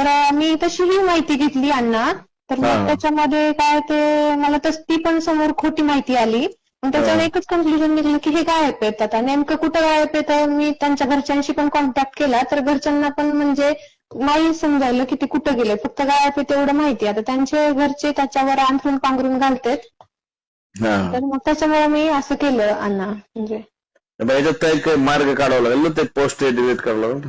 तर मी तशीही माहिती घेतली अण्णा तर हा. मग त्याच्यामध्ये काय ते मला तस ती पण समोर खोटी माहिती आली. मग त्याच्यावर हा. एकच कन्क्लुजन निघलं की हे गायब आहेत आता नेमकं कुठं गायब तर मी त्यांच्या घरच्यांशी पण कॉन्टॅक्ट केला. तर घरच्यांना पण म्हणजे नाही समजायला की ते कुठं गेले. फक्त गायब आहे तेवढं माहिती. आता त्यांचे घरचे त्याच्यावर अंथरून पांघरून घालतेत. हा. तर मग त्याच्यामुळे मी असं केलं अण्णा म्हणजे याच्यात काही मार्ग काढावा लागेल ना? ते पोस्ट डिलीट करावं लागेल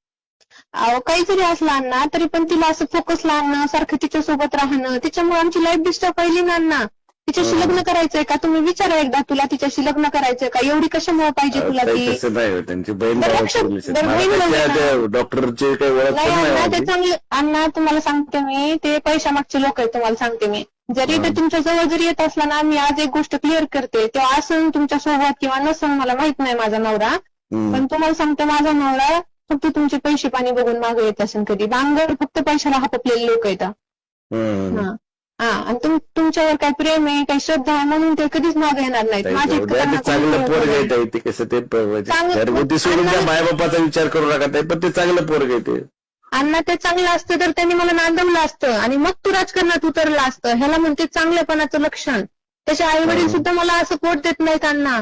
अहो काही जरी असला अण्णा तरी पण तिला असं फोकसला आणणं सारखं तिच्या सोबत राहणं त्याच्यामुळे आमची लाईफ डिस्टर्ब पहिली ना अण्णा. तिच्याशी. लग्न करायचंय का? तुम्ही विचारा एकदा तुला तिच्याशी लग्न करायचंय का? एवढी कशामुळे पाहिजे तुला ती? तसं नाही हो, त्यांची बहीण बरं, भावाचे लक्षात- रिलेशन बरं, मला बहीण त्याच्या भाऊ त्या डॉक्टरची काही ओळख नाही पण नाही अण्णा ते माझी. चांगले अण्णा तुम्हाला सांगते मी. ते पैशामागचे लोक आहेत तुम्हाला सांगते मी. जरी ते. तुमच्या जवळ जरी येत असला ना मी आज एक गोष्ट क्लिअर करते. तेव्हा असं तुमच्यासोबत किंवा नसन मला माहीत नाही माझा नवरा. हम्म. पण तुम्हाला सांगते माझा नवरा फक्त तुमचे पैसे पाणी बघून मागे येत असेल कधी. बांगर फक्त पैशाला हापलेले लोक आहेत. हम्म. हा. हा. आणि तुम तुमच्यावर काही प्रेम आहे काही श्रद्धा आहे म्हणून ते कधीच मागे येणार नाहीत. माझी कसं ते घरगुती सोडून त्या मायबापाचा विचार करू नका पण ते चांगलं पोरग आहे ते. अण्णा ते चांगलं असतं तर त्यांनी मला नांदवलं असतं. आणि मग तू राजकारणात उतरलं असतं. ह्याला म्हणते चांगलेपणाचं लक्षण. त्याचे आई वडील. सुद्धा मला असं पोट देत नाहीत अण्णा.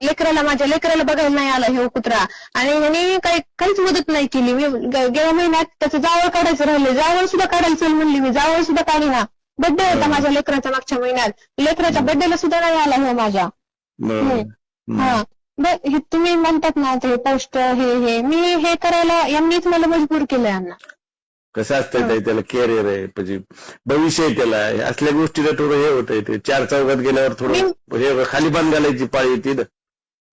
लेकराला माझ्या लेकराला बघायला नाही आला हे कुत्रा. आणि ह्याने काही काहीच मदत नाही केली. मी गेल्या महिन्यात त्याचं जावळ काढायचं राहिले. जावळ सुद्धा काढायला चल म्हणली मी. जावळ सुद्धा काढी ना. बड्डे होता माझ्या लेकराचा मागच्या महिन्यात. लेकराच्या बड्डेला सुद्धा नाही आला हे माझ्या. हा. हे तुम्ही म्हणतात ना ते पोस्ट हे हे. मी हे करायला यांनीच मला मजबूर केलंय अण्णा कसं असतंय त्याला कॅरियर आहे. म्हणजे भविष्य आहे त्याला. असल्या गोष्टीला थोडं हे होतंय ते. चार चौघात गेल्यावर थोडं हे खाली बांध घालायची पाळी येते ना.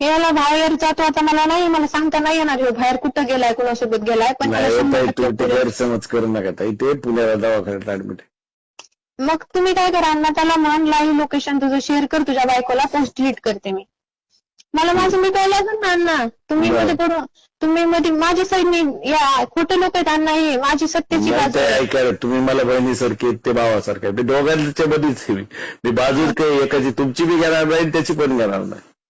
याला बाहेर जातो आता मला नाही मला सांगता नाही येणार ह्यो बाहेर कुठं गेलाय कुणासोबत गेलाय पण नाही त्याला हो शंभर ताई, टक्के तुम्ही ते पुरे- गैरसमज करू नका ताई. ते पुण्याला दवाखान्यात ऍडमिट मग तुम्ही काय करा अण्णा त्याला म्हण लाईव्ह लोकेशन तुझं शेअर कर तुझ्या बायकोला पोस्ट डिलीट करते मी. मला माझं मिटवायला लागेल ना अण्णा. तुम्ही बरं. मध्ये पडून तुम्ही मध्ये माझ्या साईडने या खोटे लोक आहेत अण्णा हे माझी सत्याची नाही बाजू ते आहे. ऐका तुम्ही मला बहिणीसारखे ते भावासारखे. ते दोघांच्या मध्येच आहे मी. मी बाजूच काही एकाची तुमची बी घेणार नाही त्याची पण घेणार नाही.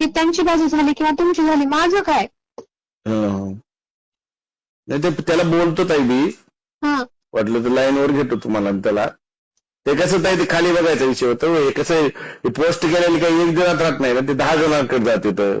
त्यांची बाजू झाली किंवा तुमची झाली माझं काय? हं. नाही ते त्याला बोलतो ताई मी. हा. वाटलं तर लाईनवर घेतो तुम्हाला त्याला. ते कसं ताई ते खाली बघायचा विषय होतो. हे कसं पोस्ट केलेलं काही एक जणात राहत नाही ना ते दहा जणांकडे जाते तर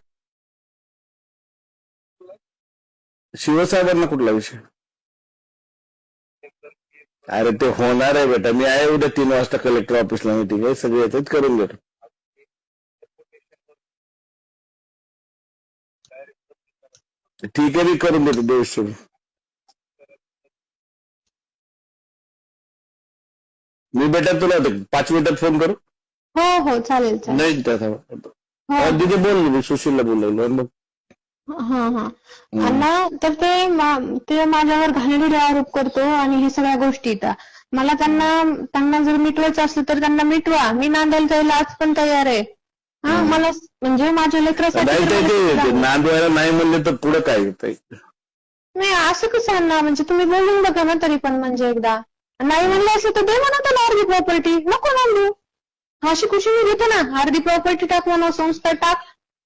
शिवसाहेबांना कुठला विषय? अरे ते होणार आहे बेटा. मी आहे उद्या तीन वाजता कलेक्टर ऑफिसला मीटिंग आहे. सगळे येतात करून घेतो ठीक आहे मी करून देतो. देवशी मी बेटा तुला पाच मिनिटात फोन करू? हो हो. चालेल नाही हो. दिदी बोल मी सुशीलला बोललो मग हा हा. अण्णा तर ते ते माझ्यावर घाणेरडे आरोप करतो आणि हे सगळ्या गोष्टी येतात मला त्यांना त्यांना जर मिटवायचं असलं तर त्यांना मिटवा. मी नांदायला जायला आज पण तयार आहे. हा. मला म्हणजे माझ्या लेकरासाठी मला. नांदवायला नाही म्हणले तर पुढे काय नाही असं कसं अण्णा? म्हणजे तुम्ही बोलून बघा ना तरी पण म्हणजे एकदा. नाही म्हणलं असं तर दे म्हणा त्याला अर्धी प्रॉपर्टी नको नांदू. अशी खुशी मी घेते ना. अर्धी प्रॉपर्टी टाक म्हणा संस्था टाक.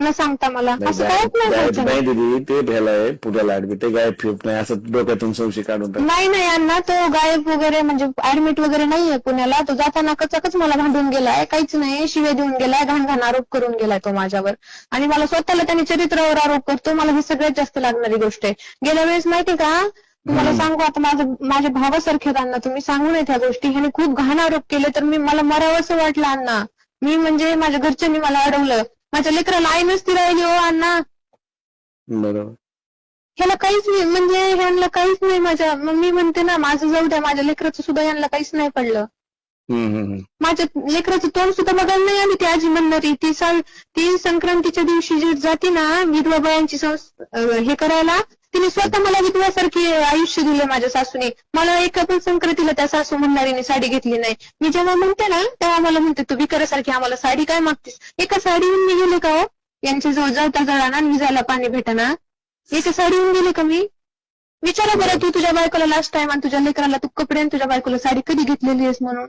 न सांगता मला. असं कायच नाही गायब नाही दिदी ते आहे पुण्याला ऍडमिट ते गायब फिरत नाही असं डोक्यातून संशय काढून टाक नाही नाही अण्णा तो गायब वगैरे म्हणजे ऍडमिट वगैरे नाहीये पुण्याला. तो जाताना कचाकच मला भांडून गेलाय काहीच नाही. शिवे देऊन गेलाय घाण घाण आरोप करून गेलाय तो माझ्यावर. आणि मला स्वतःला त्याने चरित्रावर आरोप करतो. मला ही सगळ्यात जास्त लागणारी गोष्ट आहे. गेल्या वेळेस माहिती का? तुम्हाला सांगू आता माझं माझ्या भावासारखे अण्णा तुम्ही सांगू नये त्या गोष्टी. ह्याने खूप घाण आरोप केले तर मी मला मरावंसं वाटलं अण्णा. मी म्हणजे माझ्या घरच्यांनी मला अडवलं. माझ्या लेकराला आई नसती राहिली हो अण्णा बरोबर ह्याला काहीच नाही म्हणजे ह्यांना काहीच नाही माझ्या मग मी म्हणते ना माझं जाऊ द्या माझ्या लेकराचं सुद्धा यांना काहीच नाही पडलं. माझ्या लेकराचं तोंड सुद्धा बघायला नाही आली. ती आजी म्हणणारी ती साल ती संक्रांतीच्या दिवशी जी जाते ना विधवा बायांची हे करायला तिने स्वतः मला विधवासारखी आयुष्य दिले माझ्या सासूने. मला एका पण संक्रांतीला त्या सासू म्हणणारीने साडी घेतली नाही. मी जेव्हा म्हणते ना तेव्हा मला म्हणते तू विकारासारखी आम्हाला साडी काय मागतेस? एका साडीहून मी गेले का हो? यांच्या जवळ जळता जळाना ना विजायला पाणी भेटना. एका साडीहून गेले का मी? विचारा बरं तू तुझ्या बायकोला लास्ट टाइम आणि तुझ्या लेकराला तू कपडे आणि तुझ्या बायकोला साडी कधी घेतलेली आहेस म्हणून?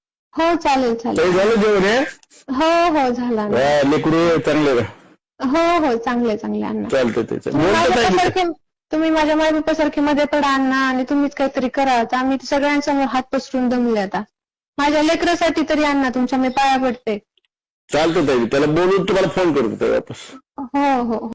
हो चालेल चालेल. झालं जेवण हे? हो हो झाला. वा, लेकरू चांगले हो हो चांगले चांगले अण्णा. त्याचं तुम्ही माझ्या ताई पप्पासारखे तुम्ही माझ्या मायमध्ये पडा अण्णा आणि तुम्हीच काहीतरी करा. आता आम्ही सगळ्यांसमोर हात पसरून दमले आता. माझ्या लेकरासाठी तरी अण्णा तुमच्या मी पाया पडते. चालतं ताई त्याला बोलून तुम्हाला फोन करू ताई वापस. हो हो.